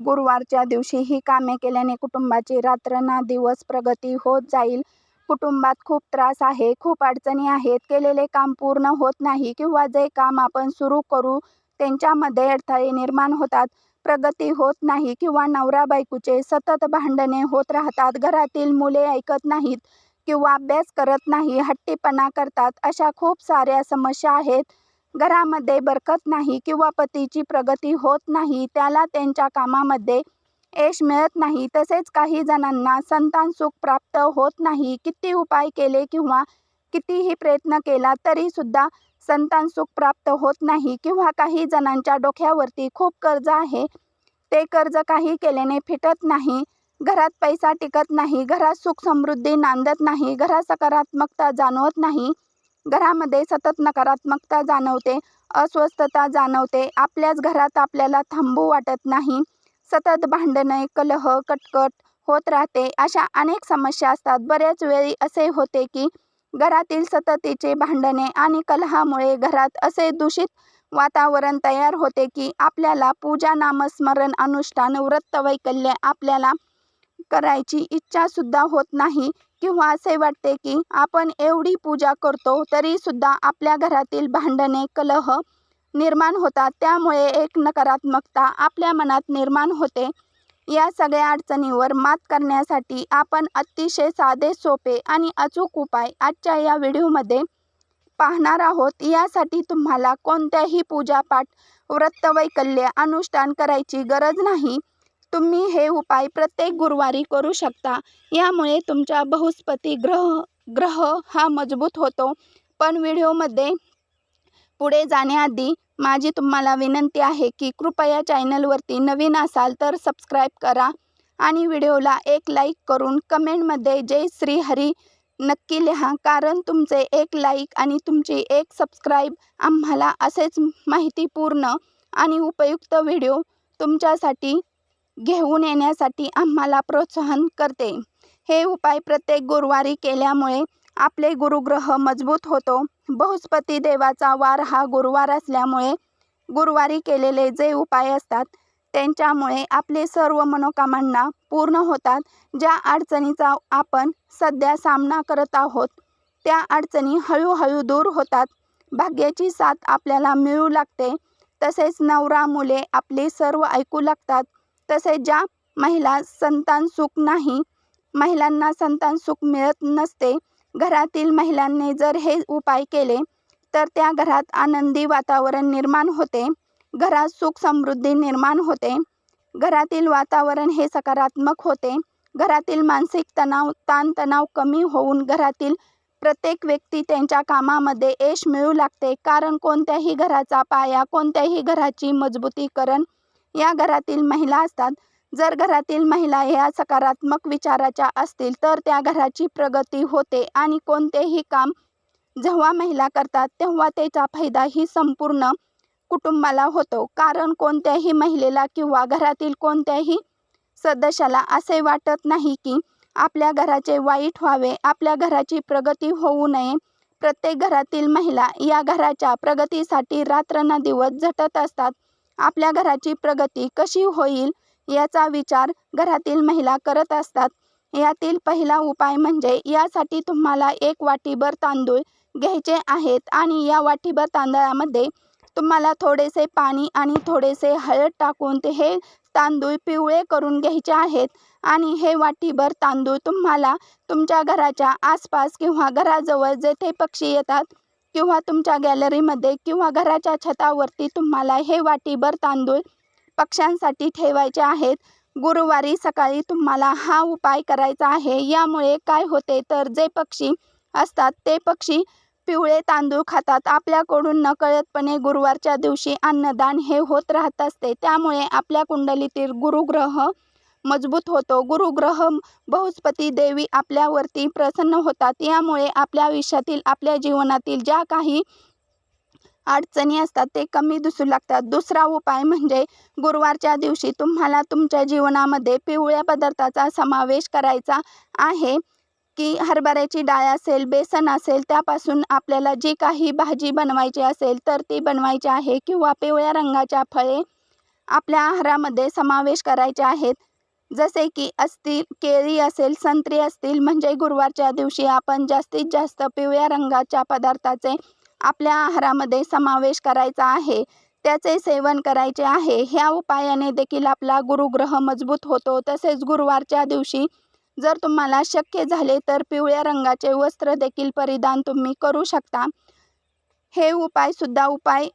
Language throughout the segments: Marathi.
गुरुवारच्या दिवशी ही कामे केल्याने कुटुंबाची रात्र नादिवस प्रगती होत जाईल. कुटुंबात खूप त्रास आहे, खूप अडचणी आहेत, केलेले काम पूर्ण होत नाही किंवा जे काम आपण सुरू करू त्यांच्यामध्ये अडथळे निर्माण होतात, प्रगती होत नाही किंवा नवरा-बायकोचे सतत भांडणे होत राहतात, घरातील मुले ऐकत नाहीत किंवा अभ्यास करत नाही, हट्टीपणा करतात, अशा खूप साऱ्या समस्या आहेत. घरामध्ये बरकत नाही किंवा पतीची प्रगती होत नाही, त्याला त्यांच्या कामामध्ये यश मिळत नाही. तसेच काही जणांना संतान सुख प्राप्त होत नाही. किती उपाय केले किंवा कितीही प्रयत्न केला तरी सुद्धा संतानसुख प्राप्त होत नाही किंवा काही जणांच्या डोक्यावरती खूप कर्ज आहे, ते कर्ज काही केल्याने फिटत नाही. घरात पैसा टिकत नाही, घरात सुख-समृद्धी नांदत नाही, घरात सकारात्मकता जाणवत नाही, घरामध्ये सतत नकारात्मकता जाणवते, अस्वस्थता जाणवते, आपल्याच घरात आपल्याला थांबू वाटत नाही, सतत भांडणे, कलह, कटकट होत राहते, अशा अनेक समस्या असतात. बऱ्याच वेळी असे होते की घरातील सततीचे भांडणे आणि कलहामुळे घरात असे दूषित वातावरण तयार होते की आपल्याला पूजा, नामस्मरण, अनुष्ठान, व्रतवैकल्य आपल्याला करायची इच्छासुद्धा होत नाही किंवा असे वाटते की आपण एवढी पूजा करतो तरी सुद्धा आपल्या घरातील भांडणे, कलह निर्माण होतात. त्यामुळे एक नकारात्मकता आपल्या मनात निर्माण होते. या सगळ्या अडचणीवर मात करण्यासाठी आपण अतिशय साधे, सोपे आणि अचूक उपाय आजच्या या व्हिडिओमध्ये पाहणार आहोत. यासाठी तुम्हाला कोणत्याही पूजापाठ, व्रतवैकल्य, अनुष्ठान करायची गरज नाही. तुम्ही हे उपाय प्रत्येक गुरुवारी करू शकता. यामुळे तुमच्या बहुस्पती ग्रह ग्रह हा मजबूत होतो. पण व्हिडिओमध्ये पुढे जाण्याआधी माझी तुम्हाला विनंती आहे की कृपया चॅनलवरती नवीन असाल तर सबस्क्राईब करा आणि व्हिडिओला एक लाईक करून कमेंटमध्ये जय श्री हरी नक्की लिहा. कारण तुमचे एक लाईक आणि तुमची एक सबस्क्राईब आम्हाला असेच माहितीपूर्ण आणि उपयुक्त व्हिडिओ तुमच्यासाठी घेऊन येण्यासाठी आम्हाला प्रोत्साहन करते. हे उपाय प्रत्येक गुरुवारी केल्यामुळे आपले गुरुग्रह मजबूत होतो. बहुस्पती देवाचा वार हा गुरुवार असल्यामुळे गुरुवारी केलेले जे उपाय असतात त्यांच्यामुळे आपले सर्व मनोकामना पूर्ण होतात. ज्या अडचणीचा आपण सध्या सामना करत आहोत त्या अडचणी हळूहळू दूर होतात, भाग्याची साथ आपल्याला मिळू लागते, तसेच नवरा-मुले आपले सर्व ऐकू लागतात. तसेच ज्या महिला संतान सुख नाही, महिलांना संतान सुख मिळत नसते, घरातील महिलांनी जर हे उपाय केले तर त्या घरात आनंदी वातावरण निर्माण होते, घरात सुख-समृद्धी निर्माण होते, घरातील वातावरण हे सकारात्मक होते, घरातील मानसिक तणाव, ताणतणाव कमी होऊन घरातील प्रत्येक व्यक्ती त्यांच्या कामामध्ये यश मिळू लागते. कारण कोणत्याही घराचा पाया, कोणत्याही घराची मजबूतीकरण या घरातील महिला असतात. जर घरातील महिला ह्या सकारात्मक विचाराच्या असतील तर त्या घराची प्रगती होते आणि कोणतेही काम जेव्हा महिला करतात तेव्हा त्याचा फायदा ही संपूर्ण कुटुंबाला होतो. कारण कोणत्याही महिलेला किंवा घरातील कोणत्याही सदस्याला असे वाटत नाही की आपल्या घराचे वाईट व्हावे, आपल्या घराची प्रगती होऊ नये. प्रत्येक घरातील महिला या घराच्या प्रगतीसाठी रात्र दिवस झटत असतात. आपल्या घराची प्रगती कशी होईल याचा विचार घरातील महिला करत असतात. यातील पहिला उपाय म्हणजे यासाठी तुम्हाला एक वाटीभर तांदूळ घ्यायचे आहेत आणि या वाटीभर तांदळामध्ये तुम्हाला थोडेसे पाणी आणि थोडेसे हळद टाकून ते हे तांदूळ पिवळे करून घ्यायचे आहेत आणि हे वाटीभर तांदूळ तुम्हाला तुमच्या घराच्या आसपास किंवा घराजवळ जेथे पक्षी येतात किंवा तुमच्या गॅलरीमध्ये किंवा घराच्या छतावरती तुम्हाला हे वाटीभर तांदूळ पक्ष्यांसाठी ठेवायचे आहेत. गुरुवारी सकाळी तुम्हाला हा उपाय करायचा आहे. यामुळे काय होते तर जे पक्षी असतात ते पक्षी पिवळे तांदूळ खातात. आपल्याकडून नकळतपणे गुरुवारच्या दिवशी अन्नदान हे होत राहत असते. त्यामुळे आपल्या कुंडलीतील गुरुग्रह मजबूत होतो. गुरुग्रह बृहस्पती देवी आपल्यावरती प्रसन्न होतात. यामुळे आपल्या आयुष्यातील, आपल्या जीवनातील ज्या काही अडचणी असतात ते कमी दिसू लागतात. दुसरा उपाय म्हणजे गुरुवारच्या दिवशी तुम्हाला तुमच्या जीवनामध्ये पिवळ्या पदार्थाचा समावेश करायचा आहे की हरभऱ्याची डाळ असेल, बेसन असेल त्यापासून आपल्याला जी काही भाजी बनवायची असेल तर ती बनवायची आहे किंवा पिवळ्या रंगाच्या फळे आपल्या आहारामध्ये समावेश करायचे आहेत जसे की असतील केळी असेल संत्री असतील म्हणजे गुरुवारच्या दिवशी आपण जास्तीत जास्त पिवळ्या रंगाच्या पदार्थाचे आपल्या आहारामध्ये समावेश करायचा आहे. त्याचे सेवन करायचे आहे. ह्या उपायाने देखील आपला गुरुग्रह मजबूत होतो. तसेच गुरुवारच्या दिवशी जर तुम्हाला शक्य झाले तर पिवळ्या रंगाचे वस्त्र देखील परिधान तुम्ही करू शकता. हे उपायसुद्धा उपाय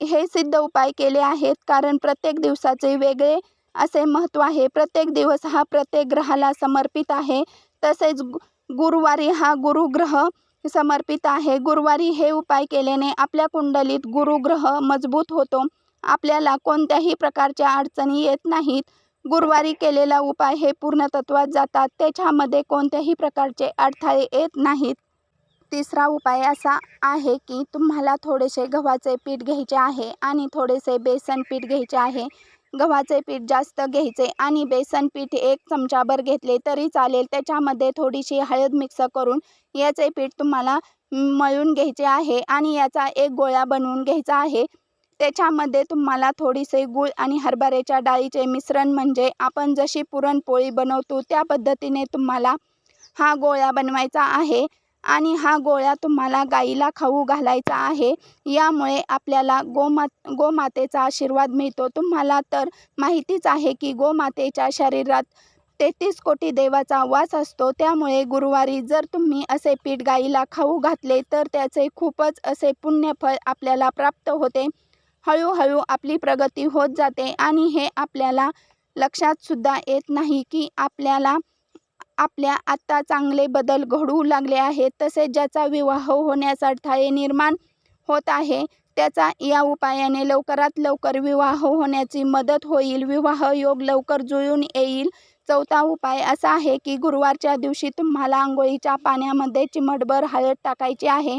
हे सिद्ध उपाय केले आहेत. कारण प्रत्येक दिवसाचे वेगळे असे महत्त्व आहे. प्रत्येक दिवस हा प्रत्येक ग्रहाला समर्पित आहे. तसेच गुरुवारी हा गुरुग्रह समर्पित आहे. गुरुवारी हे उपाय केल्याने आपल्या कुंडलीत गुरुग्रह मजबूत होतो. आपल्याला कोणत्याही प्रकारच्या अडचणी येत नाहीत. गुरुवारी केलेला उपाय हे पूर्णतत्वात जातात. त्याच्यामध्ये कोणत्याही प्रकारचे अडथळे येत नाहीत. तिसरा उपाय असा आहे की तुम्हाला थोडेसे गव्हाचे पीठ घ्यायचे आहे आणि थोडेसे बेसन पीठ घ्यायचे आहे. गव्हाचे पीठ जास्त घ्यायचे आणि बेसन पीठ एक चमचाभर घेतले तरी चालेल. त्याच्यामध्ये थोडीशी हळद मिक्स करून याचे पीठ तुम्हाला मळून घ्यायचे आहे आणि याचा एक गोळा बनवून घ्यायचा आहे. त्याच्यामध्ये तुम्हाला थोडीसे गूळ आणि हरभऱ्याच्या डाळीचे मिश्रण म्हणजे आपण जशी पुरणपोळी बनवतो त्या पद्धतीने तुम्हाला हा गोळा बनवायचा आहे. आणि हा गोळ्या तुम्हाला गाईला खाऊ घालायचा आहे. यामुळे आपल्याला गोमा गोमातेचा आशीर्वाद मिळतो. तुम्हाला तर माहितीच आहे की गोमातेच्या शरीरात तेहतीस कोटी देवाचा वास असतो. त्यामुळे गुरुवारी जर तुम्ही असे पीठ गाईला खाऊ घातले तर त्याचे खूपच असे पुण्यफळ आपल्याला प्राप्त होते. हळूहळू आपली प्रगती होत जाते आणि हे आपल्याला लक्षातसुद्धा येत नाही की आपल्याला आपल्या आत्ता चांगले बदल घडू लागले आहेत तसेच ज्याचा विवाह होण्यास अडथळे निर्माण होत आहे त्याचा या उपायाने लवकरात लवकर विवाह होण्याची मदत होईल. विवाह योग लवकर जुळून येईल. चौथा उपाय असा आहे की गुरुवारच्या दिवशी तुम्हाला आंघोळीच्या पाण्यामध्ये चिमटभर हळद टाकायची आहे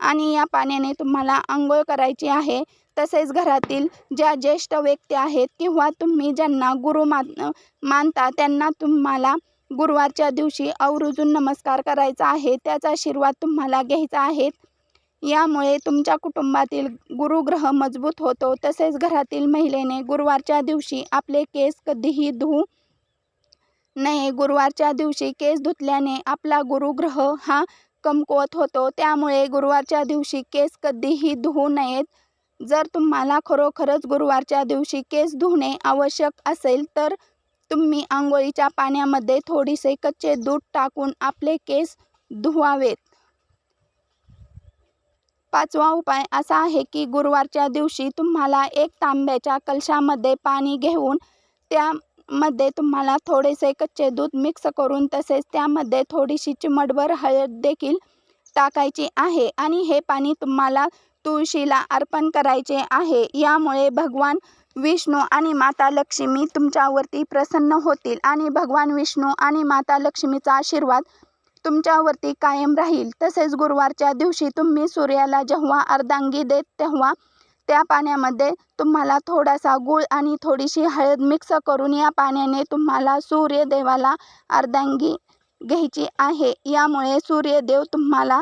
आणि या पाण्याने तुम्हाला आंघोळ करायची आहे. तसेच घरातील ज्या ज्येष्ठ व्यक्ती आहेत किंवा तुम्ही ज्यांना गुरु मान मानता त्यांना तुम्हाला गुरुवारच्या दिवशी आवर्जून नमस्कार करायचा आहे त्याचा आशीर्वाद तुम्हाला घ्यायचा आहे. यामुळे तुमच्या कुटुंबातील गुरुग्रह मजबूत होतो. तसेच घरातील महिलेने गुरुवारच्या दिवशी आपले केस कधीही धुवू नये. गुरुवारच्या दिवशी केस धुतल्याने आपला गुरुग्रह हा कमकुवत होतो. त्यामुळे गुरुवारच्या दिवशी केस कधीही धुवू नयेत. जर तुम्हाला खरोखरच गुरुवारच्या दिवशी केस धुणे आवश्यक असेल तर तुम्ही आंघोळीच्या पाण्यामध्ये थोडेसे कच्चे दूध टाकून आपले केस धुवावेत. पाचवा उपाय असा आहे की गुरुवारच्या दिवशी तुम्हाला एक तांब्याच्या कलशामध्ये पाणी घेऊन त्यामध्ये तुम्हाला थोडेसे कच्चे दूध मिक्स करून तसेच त्यामध्ये थोडीशी चिमटभर हळद देखील टाकायची आहे आणि हे पाणी तुम्हाला तुळशीला अर्पण करायचे आहे. यामुळे भगवान विष्णू आणि माता लक्ष्मी तुमच्यावरती प्रसन्न होतील आणि भगवान विष्णू आणि माता लक्ष्मीचा आशीर्वाद तुमच्यावरती कायम राहील. तसेच गुरुवारच्या दिवशी तुम्ही सूर्याला जेव्हा अर्धांगी देत तेव्हा त्या पाण्यामध्ये तुम्हाला थोडासा गूळ आणि थोडीशी हळद मिक्स करून या पाण्याने तुम्हाला सूर्यदेवाला अर्धांगी घ्यायची आहे. यामुळे सूर्यदेव तुम्हाला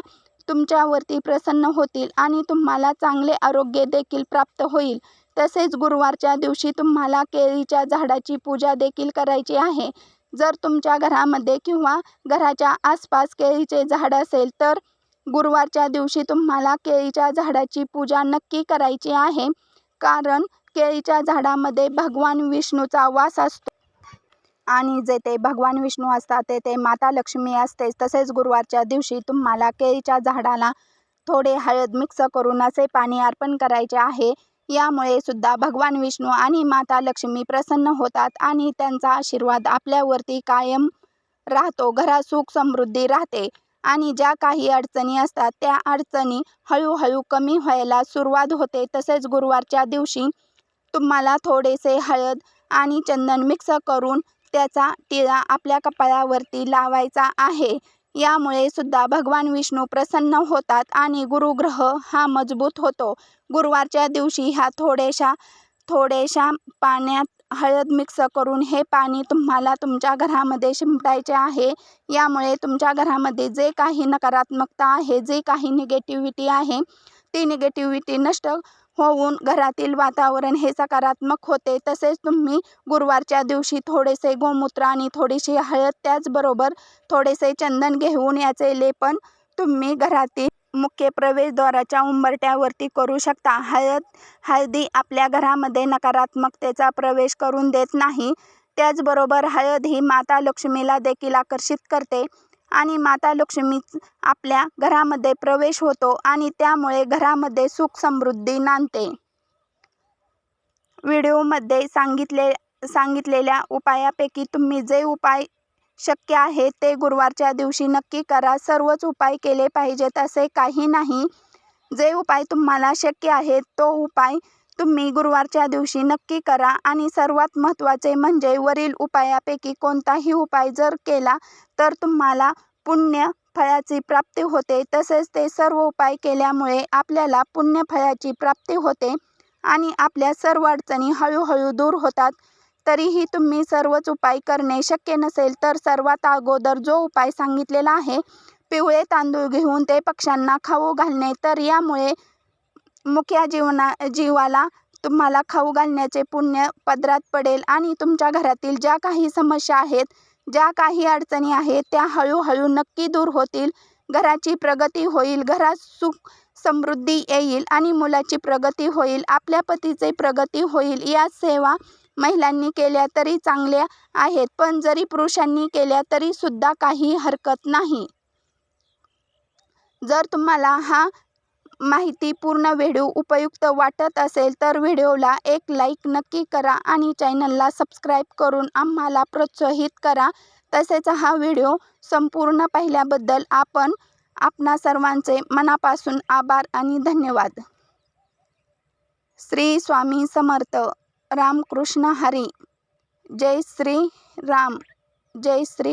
तुमच्यावरती प्रसन्न होतील आणि तुम्हाला चांगले आरोग्य देखील प्राप्त होईल. तसेच गुरुवारच्या दिवशी तुम्हाला केळीच्या झाडाची पूजा देखील करायची आहे. जर तुमच्या घरामध्ये किंवा घराच्या आसपास केळीचे झाड असेल तर गुरुवारच्या दिवशी तुम्हाला केळीच्या झाडाची पूजा नक्की करायची आहे. कारण केळीच्या झाडामध्ये भगवान विष्णूचा वास असतो. आणि जेथे भगवान विष्णू असतात तेथे माता लक्ष्मी असतेच तसेच गुरुवारच्या दिवशी तुम्हाला केळीच्या झाडाला थोडे हळद मिक्स करून असे पाणी अर्पण करायचे आहे. यामुळे सुद्धा भगवान विष्णू आणि माता लक्ष्मी प्रसन्न होतात आणि त्यांचा आशीर्वाद आपल्यावरती कायम राहतो. घरात सुख समृद्धी राहते आणि ज्या काही अडचणी असतात त्या अडचणी हळूहळू कमी व्हायला सुरुवात होते. तसेच गुरुवारच्या दिवशी तुम्हाला थोडेसे हळद आणि चंदन मिक्स करून त्याचा टिळा आपल्या कपाळावरती लावायचा आहे. यामुळे सुद्धा भगवान विष्णू प्रसन्न होतात आणि गुरुग्रह हा मजबूत होतो. गुरुवारच्या दिवशी ह्या थोड्याशा थोड्याशा पाण्यात हळद मिक्स करून हे पाणी तुम्हाला तुमच्या घरामध्ये शिंपडायचे आहे. यामुळे तुमच्या घरामध्ये जे काही नकारात्मकता आहे जे काही निगेटिव्हिटी आहे ती निगेटिव्हिटी नष्ट होऊन घरातील वातावरण हे सकारात्मक होते. तसेच तुम्ही गुरुवारच्या दिवशी थोडेसे गोमूत्र आणि थोडीशी हळद त्याचबरोबर थोडेसे चंदन घेऊन याचे लेपन तुम्ही घरातील मुख्य प्रवेशद्वाराच्या उंबरट्यावरती करू शकता. हळद हळदी आपल्या घरामध्ये नकारात्मकतेचा प्रवेश करून देत नाही. त्याचबरोबर हळद ही माता लक्ष्मीला देखील आकर्षित करते. आणि माता लक्ष्मी आपल्या घरामध्ये प्रवेश होतो आणि त्यामुळे घरामध्ये सुख समृद्धी नांदते. व्हिडिओमध्ये सांगितले सांगितलेल्या उपायापैकी तुम्ही जे उपाय शक्य आहे ते गुरुवारच्या दिवशी नक्की करा. सर्वच उपाय केले पाहिजेत असे काही नाही. जे उपाय तुम्हाला शक्य आहे तो उपाय तुम्ही गुरुवारच्या दिवशी नक्की करा आणि सर्वात महत्त्वाचे म्हणजे वरील उपायापैकी कोणताही उपाय जर केला तर तुम्हाला पुण्य फळाची प्राप्ती होते. तसेच ते सर्व उपाय केल्यामुळे आपल्याला पुण्यफळाची प्राप्ती होते आणि आपल्या सर्व अडचणी हळूहळू दूर होतात. तरीही तुम्ही सर्वच उपाय करणे शक्य नसेल तर सर्वात अगोदर जो उपाय सांगितलेला आहे पिवळे तांदूळ घेऊन ते पक्ष्यांना खाऊ घालणे तर यामुळे मुख्या जीवना जीवाला तुम्हाला खाऊ घालण्याचे पुण्य पदरात पडेल आणि तुमच्या घरातील ज्या काही समस्या आहेत ज्या काही अडचणी आहेत त्या हळूहळू नक्की दूर होतील. घराची प्रगती होईल घरात सुख समृद्धी येईल आणि मुलाची प्रगती होईल आपल्या पतीचे प्रगती होईल. या सेवा महिलांनी केल्या तरी चांगल्या आहेत पण जरी पुरुषांनी केल्या तरी सुद्धा काही हरकत नाही. जर तुम्हाला हा माहिती पूर्ण व्हिडिओ उपयुक्त वाटत असेल तर व्हिडिओला एक लाईक नक्की करा आणि चॅनलला सबस्क्राईब करून आम्हाला प्रोत्साहित करा. तसेच हा व्हिडिओ संपूर्ण पाहिल्याबद्दल आपण आपणा सर्वांचे मनापासून आभार आणि धन्यवाद. श्री स्वामी समर्थ. रामकृष्ण हरी. जय श्री राम. जय श्री